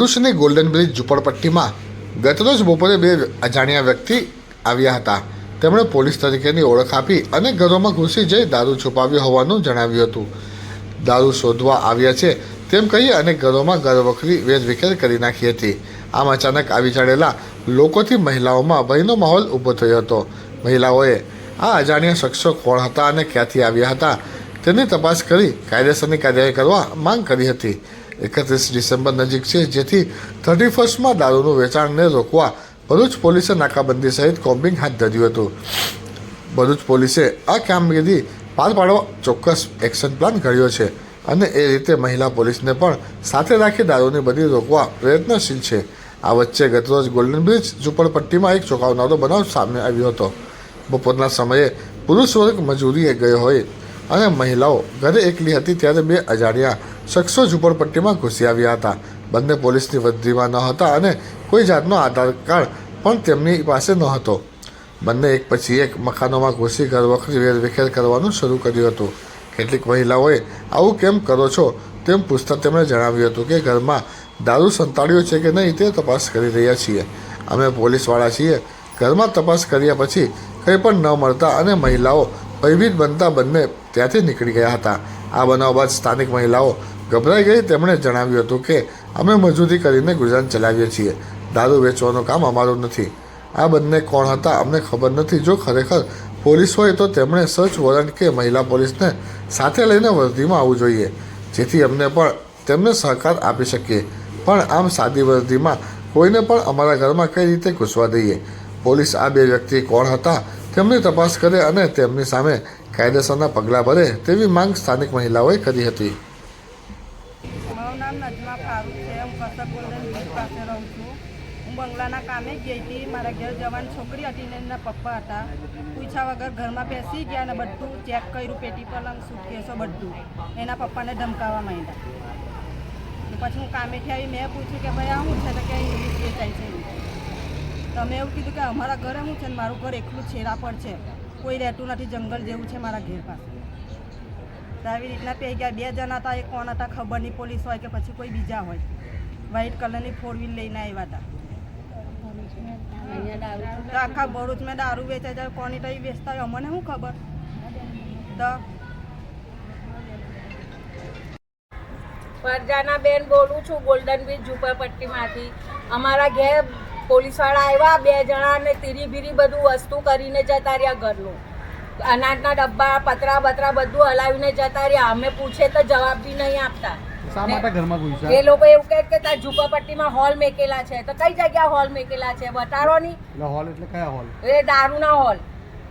ભરૂચની golden bridge ઝૂંપડપટ્ટીમાં ગતરોજ બપોરે બે અજાણ્યા વ્યક્તિ આવ્યા હતા. તેમણે પોલીસ તરીકેની ઓળખ આપી અને ઘરોમાં ઘૂસી જઈ દારૂ છુપાવ્યો હોવાનું જણાવ્યું હતું. દારૂ શોધવા આવ્યા છે તેમ કહી અને ઘરોમાં ઘરવખરી વેરવિખેર કરી નાખી હતી. આમ અચાનક આવી ચડેલા લોકોથી મહિલાઓમાં ભયનો માહોલ ઊભો થયો હતો. મહિલાઓએ આ અજાણ્યા શખ્સો કોણ હતા અને ક્યાંથી આવ્યા હતા તેની તપાસ કરી કાયદેસરની કાર્યવાહી કરવા માંગ કરી હતી. એકત્રીસ ડિસેમ્બર નજીક છે, જેથી થર્ટી ફર્સ્ટમાં દારૂનું વેચાણને રોકવા ભરૂચ પોલીસે નાકાબંધી સહિત કોમ્બિંગ હાથ ધર્યું હતું. ભરૂચ પોલીસે આ કામગીરી પાર પાડવા ચોક્કસ એક્શન પ્લાન ઘડ્યો છે અને એ રીતે મહિલા પોલીસને પણ સાથે રાખી દારૂની બધી રોકવા પ્રયત્નશીલ છે. આ વચ્ચે ગતરોજ ગોલ્ડન બ્રિજ ઝૂંપડપટ્ટીમાં એક ચોંકાવનારો બનાવ સામે આવ્યો હતો. બપોરના સમયે પુરુષ વર્ગ મજૂરીએ ગયો હોય અને મહિલાઓ ઘરે એકલી હતી ત્યારે બે અજાણ્યા શખ્સો ઝૂંપડપટ્ટીમાં ઘૂસી આવ્યા હતા. બંને પોલીસની વર્દીમાં ન હતા અને કોઈ જાતનો આધાર કાર્ડ પણ તેમની પાસે ન હતો બંને એક પછી એક મકાનોમાં ઘૂસી ઘર વખરી વેરવિખેર કરવાનું શરૂ કર્યું હતું. કેટલીક મહિલાઓએ, આવું કેમ કરો છો? તેમ પૂછતા તેમણે જણાવ્યું હતું કે, ઘરમાં દારૂ સંતાડ્યો છે કે નહીં તે તપાસ કરી રહ્યા છીએ. અમે પોલીસવાળા છીએ. ઘરમાં તપાસ કર્યા પછી કંઈ પણ ન મળતા અને મહિલાઓ ભયભીત બનતા બંને ત્યાંથી નીકળી ગયા હતા. આ બનાવ બાદ સ્થાનિક મહિલાઓ ગભરાઈ ગઈ. તેમણે જણાવ્યું હતું કે, અમે મજૂરી કરીને ગુજરાન ચલાવીએ છીએ. દારૂ વેચવાનું કામ અમારું નથી. આ બંને કોણ હતા અમને ખબર નથી. જો ખરેખર પોલીસ હોય તો તેમણે સર્ચ વોરંટ કે મહિલા પોલીસને સાથે લઈને વર્દીમાં આવવું જોઈએ. જેથી અમને પણ તેમને સહકાર આપી શકીએ. પણ આમ સાદી વર્દીમાં કોઈને પણ અમારા ઘરમાં કઈ રીતે ઘૂસવા દઈએ? પોલીસ આ બે વ્યક્તિ કોણ હતા? તેમની તપાસ કરે અને તેમની સામે કાયદેસરના પગલાં ભરે તેવી માંગ સ્થાનિક મહિલાઓએ કરી હતી. મારું નજમા ફારૂક છે. હું ગોલ્ડન પાસે રહું છું. હું બંગલાના કામે ગઈ હતી. મારા ઘેર જવાની છોકરી હતી ને એના પપ્પા હતા. પૂછ્યા વગર ઘરમાં બેસી ગયા અને બધું ચેક કર્યું, પેટી પલંગ સુટકેસો બધું. એના પપ્પાને ધમકાવવા માંડ્યા. પછી હું કામેથી આવી મેં પૂછ્યું કે ભાઈ આ શું છે? તો કે ઇંગ્લિશ વેચાય છે. તમે એવું કીધું કે અમારા ઘરે શું છે ને મારું ઘર એકલું છેરા પર છે. કોઈ રહેતું નથી, જંગલ જેવું છે મારા ઘેર પાસે. આવી રીતના પે ગયા. બે જણા હતા એ કોણ હતા, ખબર નહીં, પોલીસ હોય કે પછી કોઈ બીજા હોય. વ્હાઈટ કલરની ફોર વ્હીલ લઈને આવ્યા હતા. આખા ભરૂચમાં દારૂ વેચાય જાય, કોની તઈ વેચતા હોય, અમને શું ખબર? તો ફરજાના બેન, બોલું છું ગોલ્ડન બીચ ઝુંપડપટ્ટીમાંથી અમારા ઘેર પોલીસવાળા આવ્યા બે જણા ને તીરી બીરી બધું વસ્તુ કરીને જતા રહ્યા ઘરનું. અનાજના ડબ્બા પતરા બતરા બધું હલાવીને જતા રહ્યા. અમે પૂછે તો જવાબ બી નહીં આપતા. એ લોકો એવું કહે કે ત્યાં ઝુંપડપટ્ટીમાં હોલ મેકેલા છે. તો કઈ જગ્યા હોલ મેકેલા છે? બતાડો નહીં. હોલ એટલે કયા હોલ? એ દારૂના હોલ.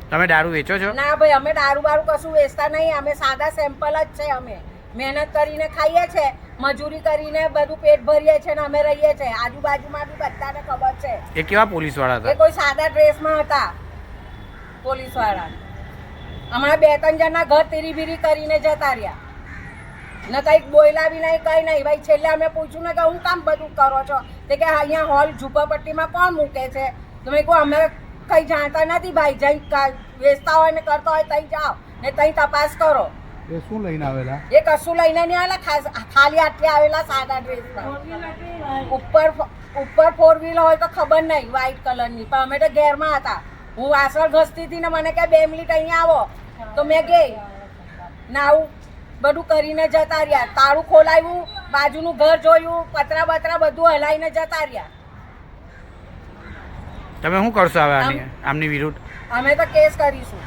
તમે દારૂ વેચો છો? ના ભાઈ અમે દારૂ બારૂ કશું વેચતા નહીં. અમે સાદા સેમ્પલ જ છે અમે. મહેનત કરીને ખાઈએ છે. મજૂરી કરીને બધું પેટ ભરીએ છે ને અમે રહીએ છે આજુબાજુમાં બી બધાને ખબર છે. એ કેવા પોલીસવાળા એ કોઈ સાદા ડ્રેસમાં હતા પોલીસવાળા હમણાં બે ત્રણ જણના ઘર તીરી બીરી કરીને જતા રહ્યા. ને કંઈક બોયલા બી નહીં કંઈ નહીં. ભાઈ છેલ્લે અમે પૂછ્યું ને કે હું કામ બધું કરો છો? તે કે અહીંયા હોલ ઝૂંપડપટ્ટીમાં કોણ મૂકે છે? તો મેં કહું અમે કંઈ જાણતા નથી ભાઈ. જઈ વેચતા હોય ને કરતા હોય તઈ જાઓ. ને તઈ તપાસ કરો. એ શું લઈને આવેલા? એ કશું લઈને નહીં આવેલા ખાસ- ખાલી આટલે આવેલા સાદા ડ્રેસ ઉપર ઉપર ફોર વ્હીલ હોય તો ખબર નહીં વ્હાઈટ કલરની પણ અમે તો ઘેરમાં હતા. હું વાસણ ઘસતી હતી ને મને કે બે મિનિટ અહીંયા આવો. તો મેં ગઈ નાવું બધું કરીને જતા રહ્યા. તાળું ખોલાવ્યું બાજુનું ઘર જોયું પતરા બતરા બધું હલાવીને જતા રહ્યા. તમે શું કરશો હવે આમની વિરુદ્ધ? અમે તો કેસ કરીશું.